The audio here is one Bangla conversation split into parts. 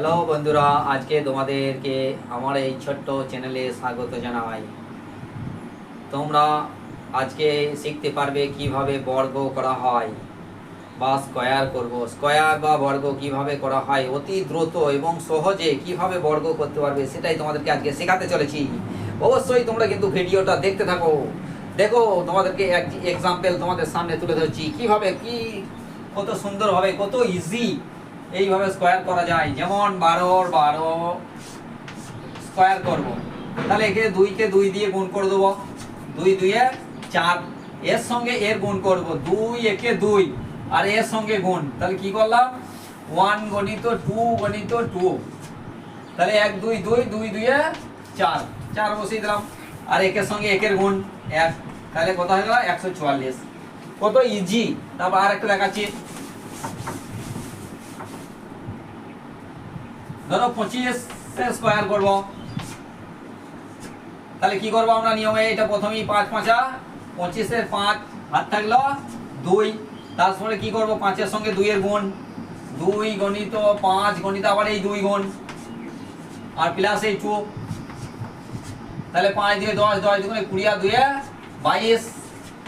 হ্যালো বন্ধুরা, আজকে তোমাদেরকে আমার এই ছোট্ট চ্যানেলে স্বাগত জানাই। তোমরা আজকে শিখতে পারবে কীভাবে বর্গ করা হয় বা স্কয়ার করব। স্কয়ার বা বর্গ কীভাবে করা হয়, অতি দ্রুত এবং সহজে কীভাবে বর্গ করতে পারবে সেটাই তোমাদেরকে আজকে শেখাতে চলেছি। অবশ্যই তোমরা কিন্তু ভিডিওটা দেখতে থাকো। দেখো, তোমাদেরকে এক এক্সাম্পল তোমাদের সামনে তুলে ধরছি। কীভাবে, কি কত সুন্দরভাবে, কত ইজি এইভাবে স্কোয়ার করা যায়। যেমন বারোর বারো স্কোয়ার করব। তাহলে একে দুইকে দুই দিয়ে গুণ করে দেবো। দুই দুইয়ে চার। এর সঙ্গে এর গুণ করব। দুই একে দুই। আর এর সঙ্গে গুণ। তাহলে কি করলাম? ওয়ান গণিত টু গণিত টু তাহলে এক, দুই দুই দুই দুইয়ে চার। চার বসিয়ে দিলাম। আর একের সঙ্গে একের গুণ এক। তাহলে কত হয়ে গেল? একশো চুয়াল্লিশ। কত ইজি তারপর আর একটা দেখাচ্ছি। ধরো পঁচিশ স্কোয়ার করব। তাহলে কি করব আমরা নিয়মে? এটা প্রথমেই পাঁচ পাঁচা, পঁচিশের পাঁচ হাত থাকল দুই। তারপরে কি করব? পাঁচের সঙ্গে দুইয়ের গুণ। দুই গণিত পাঁচ, গণিত আবার এই দুই গুণ। আর প্লাস এই টু তাহলে পাঁচ দিয়ে দশ দশ দুগুণে কুড়ি আর দুয়ে বাইশ।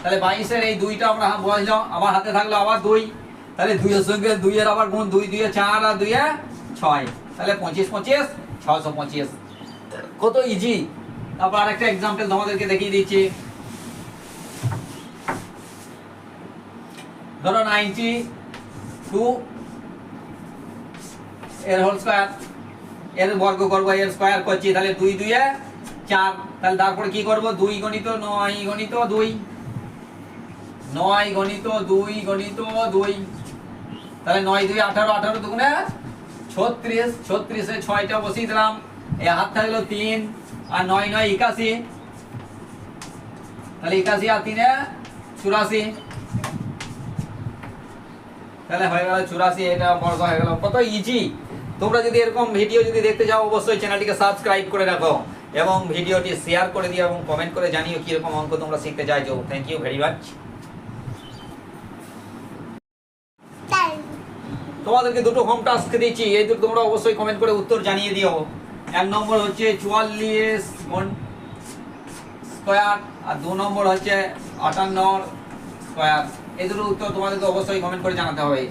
তাহলে বাইশের এই দুইটা আমরা বসলাম আবার হাতে থাকল আবার দুই। তাহলে দুইয়ের সঙ্গে দুইয়ের আবার গুণ, দুই, দুইয়ে চার আর দুইয়ে ছয়। তাহলে পঁচিশ পঁচিশ ছশো পঁচিশ। কত ইজি তারপর আরেকটা এক্সাম্পল তোমাদেরকে দেখিয়ে দিচ্ছি। ধরো নাইনটি টু এর হোল স্কোয়ার এর বর্গ করব, এর স্কোয়ার করছি, তাহলে দুই দুইয়ে চার। তাহলে তারপরে কি করব? দুই গণিত নয় গণিত দুই। নয় গণিত দুই গণিত দুই। তাহলে নয় দুই আঠারো আঠারো দুগুণে ছত্রিশ, ছত্রিশে ছয়টা বসিয়ে দিলাম এই হাত থাকল তিন আর নয় নয় একাশি। তাহলে একাশি আর তিনে চুরাশি। তাহলে হয়ে গেল চুরাশি, এটা বর্গ হয়ে গেল। কত ইজি তোমরা যদি এরকম ভিডিও যদি দেখতে চাও, অবশ্যই চ্যানেলটিকে সাবস্ক্রাইব করে রাখো এবং ভিডিওটি শেয়ার করে দিও এবং কমেন্ট করে জানিও কীরকম অঙ্ক তোমরা শিখতে চাইছো। থ্যাংক ইউ ভেরি মাচ তোমাদেরকে দুটো হোম টাস্ক দিচ্ছি। এই দুটো তোমরা অবশ্যই কমেন্ট করে উত্তর জানিয়ে দিও। এক নম্বর হচ্ছে চুয়াল্লিশ স্কোয়ার আর দু নম্বর হচ্ছে আটান্ন স্কোয়ার এই দুটো উত্তর তোমাদেরকে অবশ্যই কমেন্ট করে জানাতে হবে।